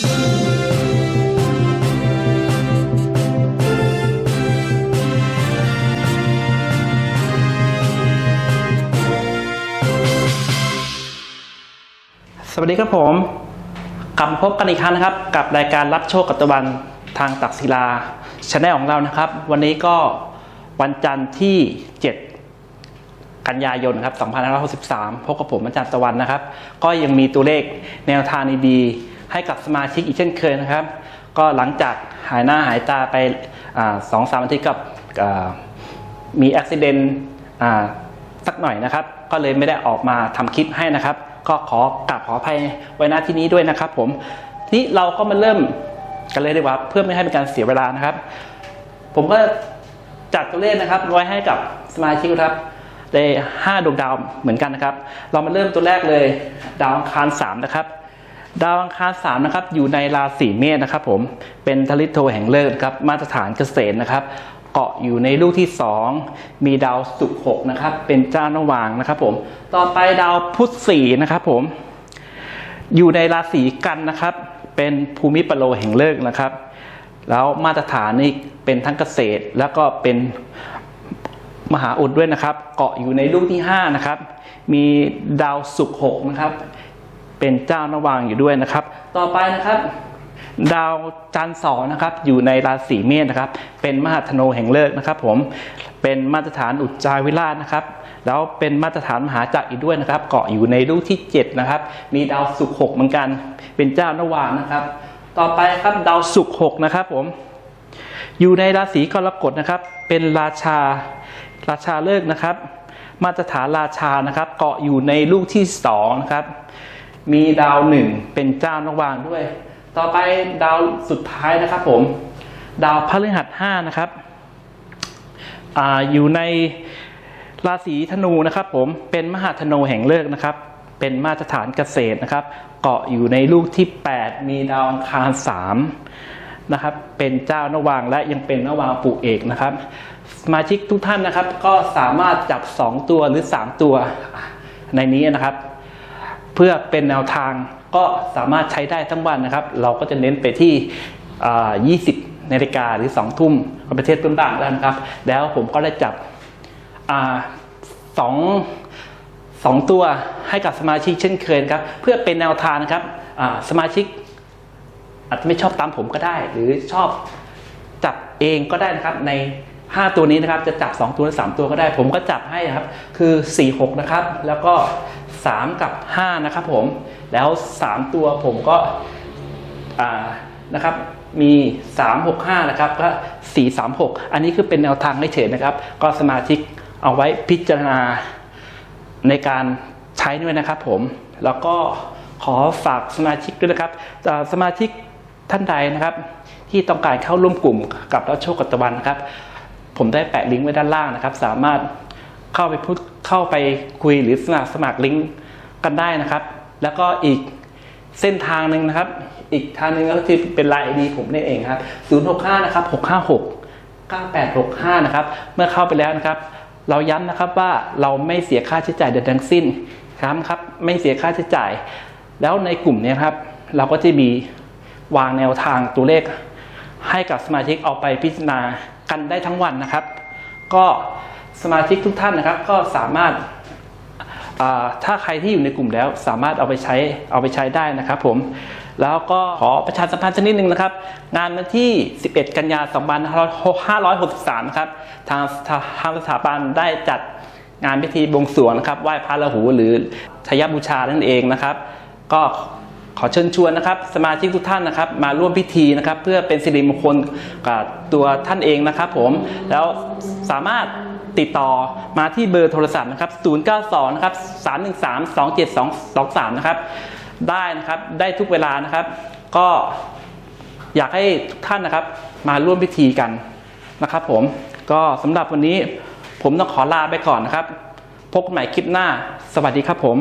สวัสดีครับผม กลับพบกันอีกครั้งนะครับ กับรายการรับโชคกับตะวันทางตักศิลาชาแนลของเรานะครับ วันนี้ก็วันจันทร์ที่ 7 กันยายนครับ2563พบกับผมอาจารย์ตะวันนะครับ ก็ยังมีตัวเลขแนวทางดีๆ ให้กับสมาชิกอีกเช่นเคยนะครับ ก็หลังจากหายหน้าหายตาไปสองสามอาทิตย์กับมีอุบิเหตุสักหน่อยนะครับ ก็เลยไม่ได้ออกมาทำคลิปให้นะครับ ก็ขอกราบขออภัยไว้หน้าที่นี้ด้วยนะครับผมทีนี้เราก็มาเริ่มกันเลยดีกว่าเพื่อไม่ให้เป็นการเสียเวลานะครับ ผมก็จัดตัวเลขนะครับไว้ให้กับสมาชิกครับได้5ดวงดาวเหมือนกันนะครับ เรามาเริ่มตัวแรกเลย ดาวอังคาร3นะครับ ดาวอังคาร3นะครับอยู่ในราศีเมษนะครับผมเป็นทลิตโทแห่งเลิศครับมาตรฐานเกษตรนะครับเกาะอยู่ในลูกที่ 2 มีดาวศุกร์หกนะครับเป็นเจ้าระวางนะครับผมต่อไปดาวพุธสี่นะครับผมอยู่ในราศีกันนะครับ เป็นภูมิปโลแห่งเลิกนะครับ แล้วมาตรฐานนี่เป็นทั้งเกษตรแล้วก็เป็นมหาอุดด้วยนะครับ เกาะอยู่ในลูกที่5นะครับมีดาวศุกร์หกนะครับ เป็นเจ้าระวางอยู่ด้วยนะครับ ต่อไปนะครับ ดาวจันทร์สองนะครับ อยู่ในราศีเมษนะครับ เป็นมหาธนูแห่งเลิกนะครับ ผมเป็นมาตรฐานอุจจาวิราชนะครับ แล้วเป็นมาตรฐานมหาจักรอีกด้วยนะครับ เกาะอยู่ในลูกที่ 7 นะครับ มีดาวศุกร์หกเหมือนกัน เป็นเจ้าระวางนะครับ ต่อไปครับดาวศุกร์หกนะครับ ผม อยู่ในราศีกรกฎนะครับ เป็นราชาราชาเลิกนะครับ มาตรฐานราชานะครับ เกาะอยู่ในลูกที่สองนะครับ มีดาวหนึ่งเป็นเจ้าระวางด้วย ต่อไปดาวสุดท้ายนะครับผม ดาวพฤหัสห้านะครับออยู่ในราศีธนูนะครับ ผมเป็นมหาธนูแห่งเลิกนะครับ เป็นมาตรฐานเกษตรนะครับ เกาะอยู่ในลูกที่ 8 มีดาวอังคาร3นะครับ เป็นเจ้านวางและยังเป็นนวางปู่เอกนะครับสมาชิกทุกท่านนะครับ ก็สามารถจับ 2 ตัวหรือ 3 ตัวในนี้นะครับ เพื่อเป็นแนวทางก็สามารถใช้ได้ทั้งวันนะครับ เราก็จะเน้นไปที่ 20นาฬิกาหรือ 2 ทุ่มของประเทศต้นต่างแล้วนะครับ แล้วผมก็ได้จับอ่าสองสองตัวให้กับสมาชิกเช่นเคยครับ เพื่อเป็นแนวทางนะครับสมาชิก อาจจะไม่ชอบตามผมก็ได้ หรือชอบจับเองก็ได้นะครับใน 5 ตัวนี้นะครับจะจับ 2 ตัวหรือ3ตัวก็ได้ ผมก็จับให้นะครับ คือ 4 6 นะครับ แล้วก็ 3 กับ 5 นะครับผม แล้ว 3 ตัวผมก็อ่านะครับมี 3 6 5 นะครับก็4 3 6 อันนี้คือเป็นแนวทางให้เฉยนะครับ ก็สมาชิกเอาไว้พิจารณาในการใช้ด้วยนะครับผม แล้วก็ขอฝากสมาชิกด้วยนะครับ สมาชิกท่านใดนะครับ ที่ต้องการเข้าร่วมกลุ่มกับรับโชคกัตะวันนะครับ ผมได้แปะลิงก์ไว้ด้านล่างนะครับ สามารถเข้าไปพูด เข้าไปคุยหรือสมัครสมัครลิงก์กันได้นะครับ แล้วก็อีกเส้นทางหนึ่งนะครับ อีกทางหนึ่งก็คือเป็นไลน์ดีผมนี่เองครับ 065 นะครับ 656 9865 นะครับ เมื่อเข้าไปแล้วนะครับ เราย้ำนะครับว่าเราไม่เสียค่าใช้จ่ายใดทั้งสิ้นครับครับ ไม่เสียค่าใช้จ่าย แล้วในกลุ่มนี้ครับ เราก็จะมีวางแนวทางตัวเลข ให้กับสมาชิกเอาไปพิจารณากันได้ทั้งวันนะครับ ก็ สมาชิกทุกท่านนะครับ ก็สามารถถ้าใครที่อยู่ในกลุ่มแล้วสามารถเอาไปใช้เอาไปใช้ได้นะครับผมแล้วก็ขอประชาสัมพันธ์สักนิดหนึ่งนะครับ งานวันที่ 11 กันยายน2563นะครับทางทางสถาบันได้จัดงานพิธีบวงสรวงนะครับไหว้พระราหูหรือชยบูชานั่นเองนะครับ ก็ขอเชิญชวนนะครับ สมาชิกทุกท่านนะครับ มาร่วมพิธีนะครับ เพื่อเป็นสิริมงคลกับตัวท่านเองนะครับ ผมแล้วสามารถ ติดต่อมาที่เบอร์โทรศัพท์นะครับ 092 นะครับ 31327223 นะครับ ได้นะครับ ได้ทุกเวลานะครับ ก็อยากให้ทุกท่านนะครับ มาร่วมพิธีกันนะครับ ผม ก็สำหรับวันนี้ผมต้องขอลาไปก่อนนะครับ พบกันใหม่คลิปหน้า สวัสดีครับผม